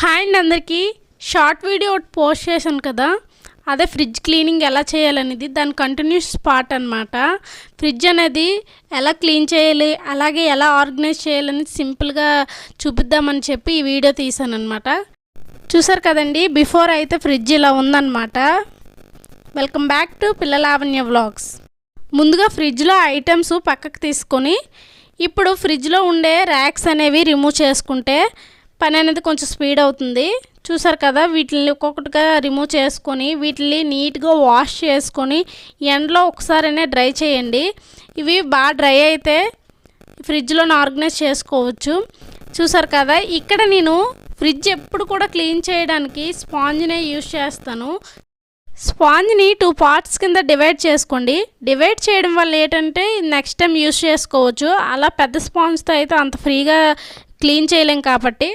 Hi అండి అందరికీ. Short video ఒకటి పోస్ట్ చేశాను కదా. అదే ఫ్రిడ్జ్ క్లీనింగ్ ఎలా చేయాలనేది దాని కంటిన్యూస్ పార్ట్ అనమాట ఫ్రిడ్జ్ అనేది ఎలా క్లీన్ చేయాలి అలాగే ఎలా ఆర్గనైజ్ చేయాలని సింపుల్గా చూపిద్దామని చెప్పి ఈ వీడియో తీసాను అనమాట చూసారు కదండి బిఫోర్ అయితే ఫ్రిడ్జ్ ఇలా ఉందన్నమాట. Welcome back to Pilla Lavanya vlogs. ముందుగా ఫ్రిడ్జ్లో ఐటమ్స్ పక్కకు తీసుకొని ఇప్పుడు ఫ్రిడ్జ్లో ఉండే ర్యాక్స్ అనేవి రిమూవ్ చేసుకుంటే పని అనేది కొంచెం స్పీడ్ అవుతుంది. చూసారు కదా వీటిని ఒక్కొక్కటిగా రిమూవ్ చేసుకొని వీటిని నీట్గా వాష్ చేసుకొని ఎండలో ఒకసారైనా డ్రై చేయండి. ఇవి బాగా డ్రై అయితే ఫ్రిడ్జ్లో ఆర్గనైజ్ చేసుకోవచ్చు. చూసారు కదా ఇక్కడ నేను ఫ్రిడ్జ్ ఎప్పుడు కూడా క్లీన్ చేయడానికి స్పాంజ్నే యూజ్ చేస్తాను. స్పాంజ్ని టూ పార్ట్స్ కింద డివైడ్ చేసుకోండి. డివైడ్ చేయడం వల్ల ఏంటంటే నెక్స్ట్ టైం యూస్ చేసుకోవచ్చు. అలా పెద్ద స్పాంజ్తో అయితే అంత ఫ్రీగా క్లీన్ చేయలేం కాబట్టి.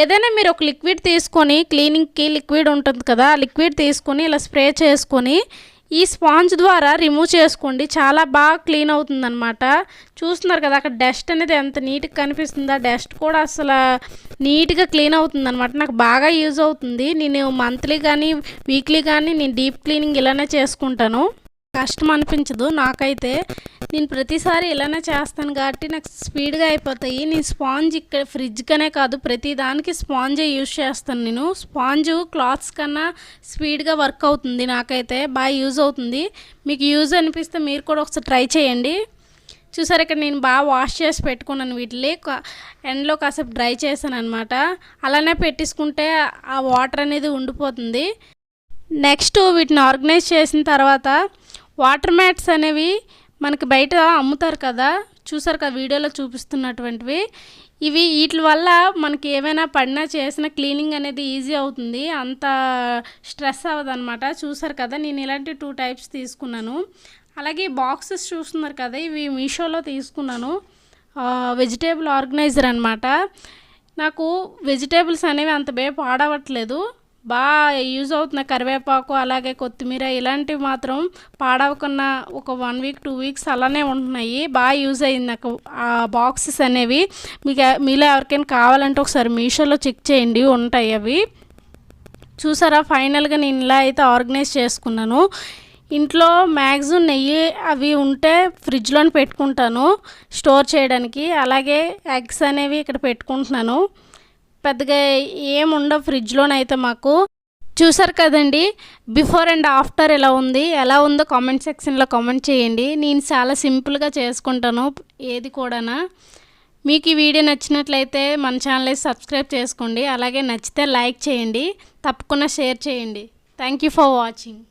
ఏదైనా మీరు ఒక లిక్విడ్ తీసుకొని క్లీనింగ్కి లిక్విడ్ ఉంటుంది కదా లిక్విడ్ తీసుకొని ఇలా స్ప్రే చేసుకొని ఈ స్పాంజ్ ద్వారా రిమూవ్ చేసుకోండి. చాలా బాగా క్లీన్ అవుతుందన్నమాట. చూస్తున్నారు కదా అక్కడ డస్ట్ అనేది ఎంత నీట్గా కనిపిస్తుందో. ఆ డస్ట్ కూడా అసలు నీట్గా క్లీన్ అవుతుందన్నమాట. నాకు బాగా యూజ్ అవుతుంది. నేను మంత్లీ కానీ వీక్లీ కానీ నేను డీప్ క్లీనింగ్ ఇలానే చేసుకుంటాను. కష్టం అనిపించదు నాకైతే నేను ప్రతిసారి ఇలానే చేస్తాను కాబట్టి నాకు స్పీడ్గా అయిపోతాయి. నేను స్పాంజ్ ఇక్కడ ఫ్రిడ్జ్కనే కాదు ప్రతి దానికి స్పాంజే యూజ్ చేస్తాను నేను. స్పాంజ్ క్లాత్స్ కన్నా స్పీడ్గా వర్క్ అవుతుంది నాకైతే బాగా యూజ్ అవుతుంది. మీకు యూజ్ అనిపిస్తే మీరు కూడా ఒకసారి ట్రై చేయండి. చూసారు ఇక్కడ నేను బాగా వాష్ చేసి పెట్టుకున్నాను వీటిని. ఎండలో కాసేపు డ్రై చేశాను అనమాట అలానే పెట్టేసుకుంటే ఆ వాటర్ అనేది ఉండిపోతుంది. నెక్స్ట్ వీటిని ఆర్గనైజ్ చేసిన తర్వాత వాటర్ మ్యాట్స్ అనేవి మనకి బయట అమ్ముతారు కదా చూసారు కదా వీడియోలో చూపిస్తున్నటువంటివి. ఇవి వీటి వల్ల మనకి ఏమైనా పడినా చేసిన క్లీనింగ్ అనేది ఈజీ అవుతుంది అంత స్ట్రెస్ అవ్వదన్నమాట. చూసారు కదా నేను ఇలాంటి టూ టైప్స్ తీసుకున్నాను. అలాగే బాక్సెస్ చూస్తున్నారు కదా ఇవి మీషోలో తీసుకున్నాను. వెజిటేబుల్ ఆర్గనైజర్ అనమాట నాకు వెజిటేబుల్స్ అనేవి అంత బే పాడవట్లేదు. బాగా యూజ్ అవుతున్న కరివేపాకు అలాగే కొత్తిమీర ఇలాంటివి మాత్రం పాడవకుండా ఒక వన్ వీక్ టూ వీక్స్ అలానే ఉంటున్నాయి. బాగా యూజ్ అయింది నాకు. ఆ బాక్సెస్ అనేవి మీకు మీలో ఎవరికైనా కావాలంటే ఒకసారి మీషోలో చెక్ చేయండి ఉంటాయి అవి. చూసారా ఫైనల్గా నేను ఇలా అయితే ఆర్గనైజ్ చేసుకున్నాను. ఇంట్లో మ్యాక్సిమం నెయ్యి అవి ఉంటే ఫ్రిడ్జ్లో పెట్టుకుంటాను స్టోర్ చేయడానికి. అలాగే ఎగ్స్ అనేవి ఇక్కడ పెట్టుకుంటున్నాను. పెద్దగా ఏముండవు ఫ్రిడ్జ్లోనైతే మాకు. చూసారు కదండి బిఫోర్ అండ్ ఆఫ్టర్ ఎలా ఉంది ఎలా ఉందో కామెంట్ సెక్షన్లో కామెంట్ చేయండి. నేను చాలా సింపుల్గా చేసుకుంటాను ఏది కూడానా. మీకు ఈ వీడియో నచ్చినట్లయితే మన ఛానల్ సబ్స్క్రైబ్ చేసుకోండి అలాగే నచ్చితే లైక్ చేయండి తప్పకుండా షేర్ చేయండి. Thank you for watching.